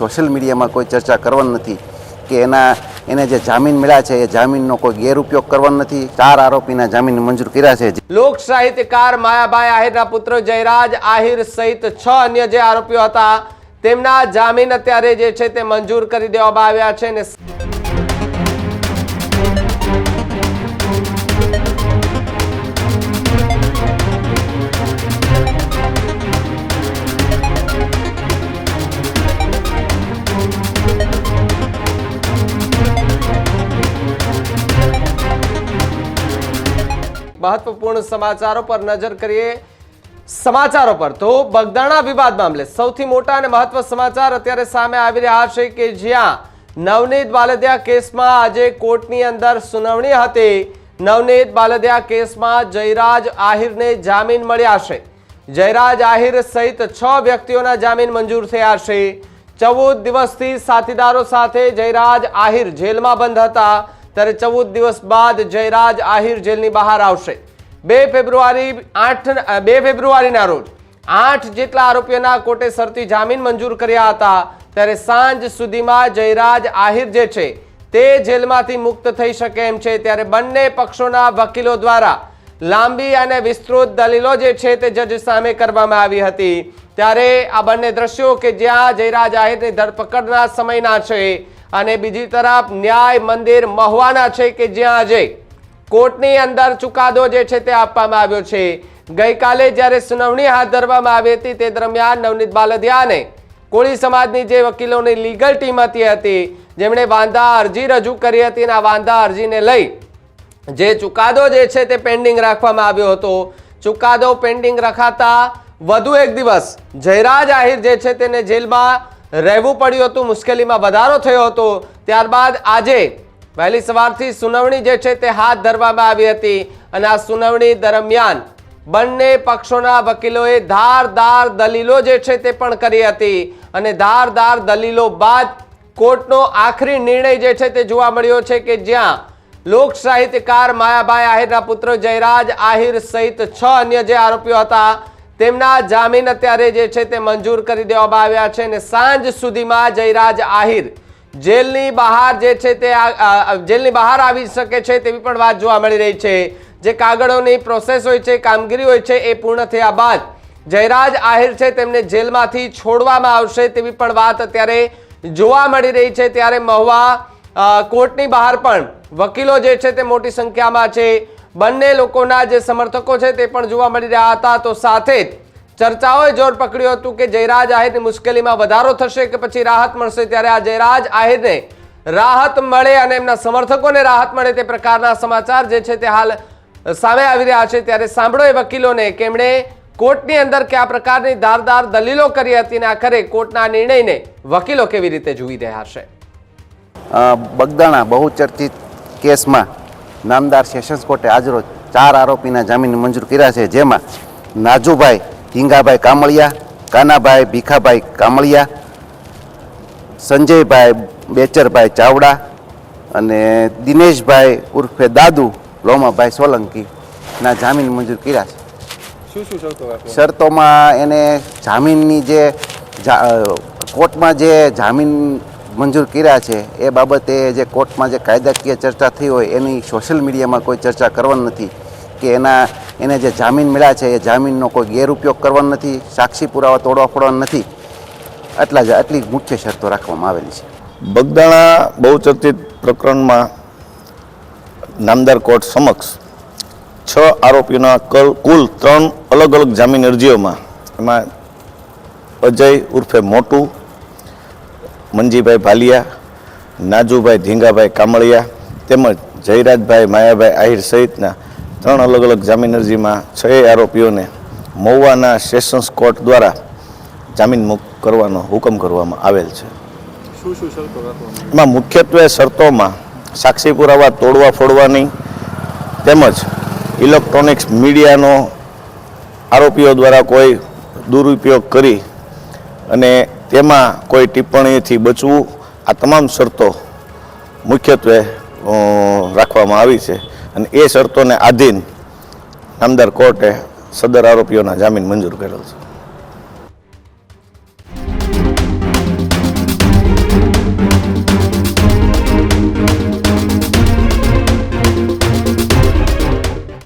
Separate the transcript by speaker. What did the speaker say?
Speaker 1: Social મીડિયામાં કોઈ ચર્ચા કરવાની નથી કે એના, એને જે જામીન મળ્યા છે એ જામીનનો કોઈ ગેરઉપયોગ કરવાનો નથી. ચાર આરોપીના જામીન મંજૂર કર્યા છે.
Speaker 2: લોક સાહિત્યકાર માયાભાઈ આહિરના પુત્ર જયરાજ આહિર સહિત છ અન્ય જે આરોપીઓ હતા, તેમના જામીન અત્યારે જે છે તે મંજૂર કરી દેવામાં આવ્યા છે અને મહત્વપૂર્ણ સમાચારો પર નજર કરીએ. સમાચારો પર તો બગદાણા વિવાદ મામલે સૌથી મોટા અને મહત્વ સમાચાર અત્યારે સામે આવી રહ્યા છે કે જ્યાં નવનીત બાલદિયા કેસમાં આજે કોર્ટની અંદર સુનાવણી હતી. નવનીત બાલદિયા કેસમાં જયરાજ આહિરને જામીન મળ્યા છે. જયરાજ આહિર સહિત છ વ્યક્તિઓના જામીન મંજૂર થયા છે. ચૌદ દિવસથી સાથીદારો સાથે જયરાજ આહિર જેલમાં બંધ હતા. ત્યારે ચૌદ દિવસ બાદ જયરાજ આહિર જેલની બહાર આવશે. બે ફેબ્રુઆરી આઠ બે ફેબ્રુઆરીના રોજ આઠ જેટલા આરોપીઓના કોર્ટે શરતી જામીન મંજૂર કર્યા હતા, ત્યારે સાંજ સુધીમાં જયરાજ આહિર જે છે તે જેલમાંથી મુક્ત થઈ શકે એમ છે. ત્યારે બંને પક્ષોના વકીલો દ્વારા લાંબી અને વિસ્તૃત દલીલો જે છે તે જજ સામે કરવામાં આવી હતી. ત્યારે આ બંને દ્રશ્યો કે જ્યાં જયરાજ આહિરની ધરપકડના સમયના છે અને બીજી તરફ ન્યાય મંદિર મહુવાના છે કે જ્યાં આજે કોર્ટની અંદર ચુકાદો જે છે તે આપવામાં આવ્યો છે. ગઈકાલે જ્યારે સુનાવણી હાથ ધરવામાં આવી હતી તે દરમિયાન નવનીત બાલદિયાને કોળી સમાજની જે વકીલોની લીગલ ટીમ હતી હતી, જેમણે વાંધા અરજી રજૂ કરી હતી અને આ વાંધા અરજીને લઈ જે ચુકાદો જે છે તે પેન્ડિંગ રાખવામાં આવ્યો હતો. ચુકાદો પેન્ડિંગ રખાતા વધુ એક દિવસ જયરાજ આહિર જે છે તેને જેલમાં રહેવું પડ્યું હતું, મુશ્કેલીમાં વધારો થયો હતો. ત્યારબાદ આજે વહેલી સવારથી સુનાવણી જે છે તે હાથ ધરવામાં આવી હતી અને આ સુનાવણી દરમિયાન બંને પક્ષોના વકીલોએ ધારદાર દલીલો જે છે તે પણ કરી હતી અને ધારદાર દલીલો બાદ કોર્ટનો આખરી નિર્ણય જે છે તે જોવા મળ્યો છે કે જ્યાં લોક સાહિત્યકાર માયાભાઈ આહિરના પુત્ર જયરાજ આહિર સહિત છ અન્ય જે આરોપીઓ હતા તેમના જામીન અત્યારે જે છે તે મંજૂર કરી દેવામાં આવ્યા છે અને સાંજ સુધીમાં જયરાજ આહિર જેલની બહાર જે છે તે જેલની બહાર આવી શકે છે તેવી પણ વાત જોવા મળી રહી છે. જે કાગળોની પ્રોસેસ હોય છે, કામગીરી હોય છે, એ પૂર્ણ થયા બાદ જયરાજ આહિર છે તેમને જેલમાંથી છોડવામાં આવશે તેવી પણ વાત અત્યારે જોવા મળી રહી છે. ત્યારે મહુવા કોર્ટની બહાર પણ વકીલો જે છે તે મોટી સંખ્યામાં છે. બંને લોકોના જે સમર્થકો છે તે પણ જોવા મળી રહ્યા હતા. તો સાથે જ ચર્ચાઓએ જોર પકડ્યું હતું કે જયરાજ આહિરની મુશ્કેલીમાં વધારો થશે કે પછી રાહત મળશે? ત્યારે આ જયરાજ આહિરને રાહત મળે અને એમના સમર્થકોને રાહત મળે તે પ્રકારના સમાચાર જે છે તે હાલ સામે આવી રહ્યા છે. ત્યારે સાંભળો એ વકીલોને કે એમણે કોર્ટની અંદર કયા પ્રકારની ધારદાર દલીલો કરી હતી અને આખરે કોર્ટના નિર્ણયને વકીલો કેવી રીતે જોઈ રહ્યા છે?
Speaker 1: બગદાણા બગદાણા બહુચર્ચિત કેસમાં નામદાર સેશન્સ કોર્ટે આજરોજ ચાર આરોપીના જામીન મંજૂર કર્યા છે જેમાં નાજુભાઈ હિંગાભાઈ કામળિયા કાનાભાઈ ભીખાભાઈ કામળિયા સંજયભાઈ બેચરભાઈ ચાવડા અને દિનેશભાઈ ઉર્ફે દાદુ લોમાભાઈ સોલંકીના જામીન મંજૂર કર્યા છે.
Speaker 3: શું શું
Speaker 1: શરતોમાં એને જામીનની જે કોર્ટમાં જે જામીન મંજૂર કર્યા છે, એ બાબતે જે કોર્ટમાં જે કાયદાકીય ચર્ચા થઈ હોય, એની સોશિયલ મીડિયામાં કોઈ ચર્ચા કરવાની નથી કે એના, એને જે જામીન મળ્યા છે, એ જામીનનો કોઈ ગેરઉપયોગ કરવાનો નથી, સાક્ષી પુરાવા તોડવા પડવાના નથી. આટલા જ, આટલી મુખ્ય શરતો રાખવામાં આવેલી છે.
Speaker 4: બગદાણા બહુચર્ચિત પ્રકરણમાં નામદાર કોર્ટ સમક્ષ છ આરોપીઓના કલ, કુલ ત્રણ અલગ અલગ જામીન અરજીઓમાં એમાં અજય ઉર્ફે મોટુ મંજીભાઈ ભાલિયા નાજુભાઈ ધીંગાભાઈ કામળિયા તેમજ જયરાજભાઈ માયાભાઈ આહિર સહિતના ત્રણ અલગ અલગ જામીન અરજીમાં છ આરોપીઓને મહુવાના સેશન્સ કોર્ટ દ્વારા જામીન મુક્ત કરવાનો હુકમ કરવામાં આવેલ છે.
Speaker 3: શું શું શરતો
Speaker 4: એમાં મુખ્યત્વે શરતોમાં સાક્ષી પુરાવા તોડવા ફોડવાની તેમજ ઇલેક્ટ્રોનિક્સ મીડિયાનો આરોપીઓ દ્વારા કોઈ દુરુપયોગ કરી અને તેમાં કોઈ ટિપ્પણીથી બચવું આ તમામ શરતો મુખ્યત્વે રાખવામાં આવી છે. અને એ શરતોને આધીન નામદાર કોર્ટે સદર આરોપીઓના જામીન મંજૂર કરેલ છે.